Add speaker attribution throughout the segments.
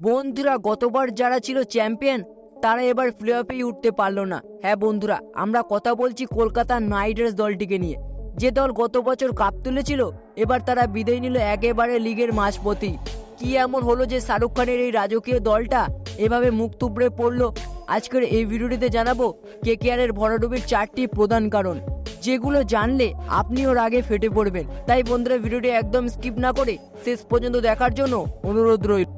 Speaker 1: বন্ধুরা, গতবার যারা ছিল চ্যাম্পিয়ন, তারা এবার প্লে অফেই উঠতে পারল না। হ্যাঁ বন্ধুরা, আমরা কথা বলছি কলকাতা নাইট রাইডার্স দলটিকে নিয়ে। যে দল গত বছর কাপ তুলেছিল, এবার তারা বিদায় নিল একেবারে লিগের মাঝপথেই কি এমন হলো যে শাহরুখ খানের এই রাজকীয় দলটা এভাবে মুখ তুবড়ে পড়ল? আজকের এই ভিডিওটিতে জানাব কে কেয়ারের ভরাডুবির চারটি প্রধান কারণ। যেগুলো জানলে আপনিও রাগে ফেটে পড়বেন। তাই বন্ধুরা, ভিডিওটি একদম স্কিপ না করে শেষ পর্যন্ত দেখার জন্য অনুরোধ রইল।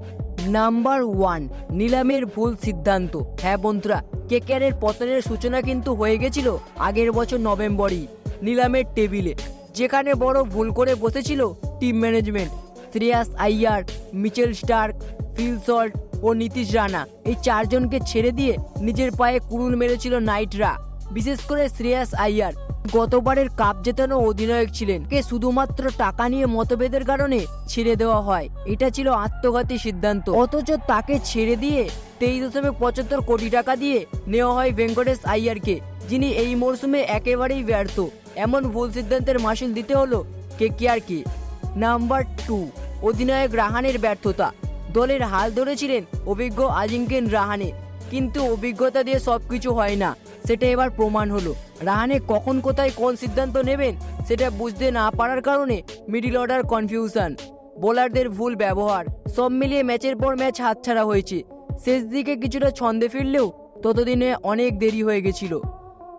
Speaker 1: নাম্বার ওয়ান, নিলামের ভুল সিদ্ধান্ত। হ্যাঁ বন্ধুরা, কেকেআরের পতনের সূচনা কিন্তু হয়ে গেছিল আগের বছর নভেম্বরই, নিলামের টেবিলে, যেখানে বড় ভুল করে বসেছিল team management. Shreyas Iyer, Mitchell Starc, Phil Salt ও নীতিশ রানা এই চারজনকে ছেড়ে দিয়ে নিজের পায়ে কুড়ুল মেরেছিল নাইটরা। বিশেষ করে শ্রেয়াস আইয়ার গতবারের কাপ জেতানো অধিনায়ক ছিলেন। কে শুধুমাত্র টাকা নিয়ে মতভেদের কারণে ছেড়ে দেওয়া হয়, এটা ছিল আত্মঘাতী সিদ্ধান্ত। অথচ তাকে ছেড়ে দিয়ে তেইশ দশমিক পঁচাত্তর কোটি টাকা দিয়ে নেওয়া হয় ভেঙ্কটেশ আইয়ারকে, যিনি এই মরশুমে একেবারেই ব্যর্থ। এমন ভুল সিদ্ধান্তের মাসুল দিতে হলো কে কেয়ারকে। নাম্বার টু, অধিনায়ক রাহানের ব্যর্থতা। দলের হাল ধরেছিলেন অভিজ্ঞ আজিঙ্কেন রাহানে, কিন্তু অভিজ্ঞতা দিয়ে সবকিছু হয় না। সেটা এবার প্রমাণ হলো। রাহানে কখন কোথায় কোন সিদ্ধান্ত নেবেন, সেটা বুঝতে না পারার কারণে মিডিল অর্ডার কনফিউশন বোলারদের ভুল ব্যবহার, সব মিলিয়ে ম্যাচের পর ম্যাচ হাতছাড়া হয়েছে। শেষ দিকে কিছুটা ছন্দে ফিরলেও ততদিনে অনেক দেরি হয়ে গেছিল।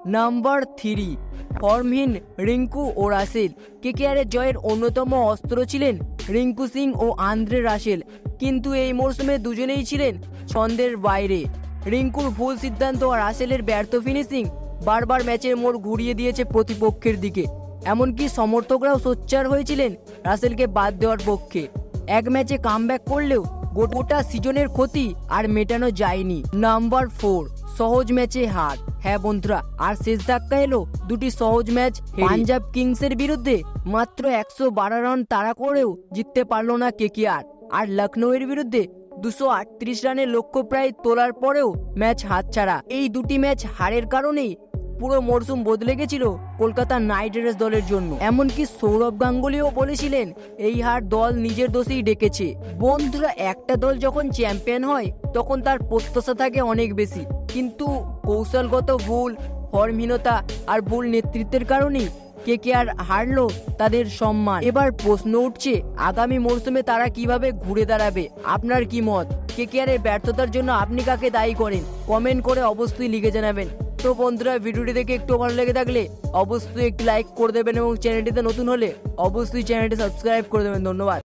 Speaker 1: নাম্বার থ্রি ফর্মহীন রিঙ্কু ও রাসেল। কেকেআরের জয়ের অন্যতম অস্ত্র ছিলেন রিঙ্কু সিং ও আন্দ্রে রাসেল। কিন্তু এই মরশুমে দুজনেই ছিলেন ছন্দের বাইরে। রিঙ্কুর ভুল সিদ্ধান্ত আর রাসেলের ব্যর্থ ফিনিশিং বারবার ম্যাচের মোড় ঘুরিয়ে দিয়েছে প্রতিপক্ষের দিকে। এমনকি সমর্থকরাও সোচ্চার হয়েছিলেন রাসেলকে বাদ দেওয়ার পক্ষে। এক ম্যাচে কামব্যাক করলেও গোটা সিজনের ক্ষতি আর মেটানো যায়নি। নাম্বার ফোর সহজ ম্যাচে হার। হ্যাঁ বন্ধুরা আর শেষ ধাক্কা এলো দুটি সহজ ম্যাচ পাঞ্জাব কিংসের বিরুদ্ধে। মাত্র একশো বারো রান তাড়া করেও জিততে পারল না কেকেআর। আর লখনৌয়ের বিরুদ্ধে দুশো আটত্রিশ রানের লক্ষ্য প্রায় তোলার পরেও ম্যাচ হাতছাড়া। এই দুটি ম্যাচ হারের কারণেই পুরো মরশুম বদলে গেছিল কলকাতা নাইট রাইডার্স দলের জন্য। এমনকি সৌরভ গাঙ্গুলিও বলেছিলেন, এই হার দল নিজের দোষেই ডেকেছে। বন্ধুরা, একটা দল যখন চ্যাম্পিয়ন হয়, তখন তার প্রত্যাশা থাকে অনেক বেশি। কিন্তু কৌশলগত ভুল, ফর্মহীনতা আর ভুল নেতৃত্বের কারণেই কে কে আর হারলো তাদের সম্মান। এবার প্রশ্ন উঠছে, আগামী মরশুমে তারা কীভাবে ঘুরে দাঁড়াবে? আপনার কি মত? কে কে আর এর ব্যর্থতার জন্য আপনি কাকে দায়ী করেন? কমেন্ট করে অবশ্যই লিখে জানাবেন। তো বন্ধুরা, ভিডিওটি দেখে একটু ভালো লেগে থাকলে অবশ্যই একটি লাইক করে দেবেন এবং চ্যানেলটিতে নতুন হলে অবশ্যই চ্যানেলটি সাবস্ক্রাইব করে দেবেন। ধন্যবাদ।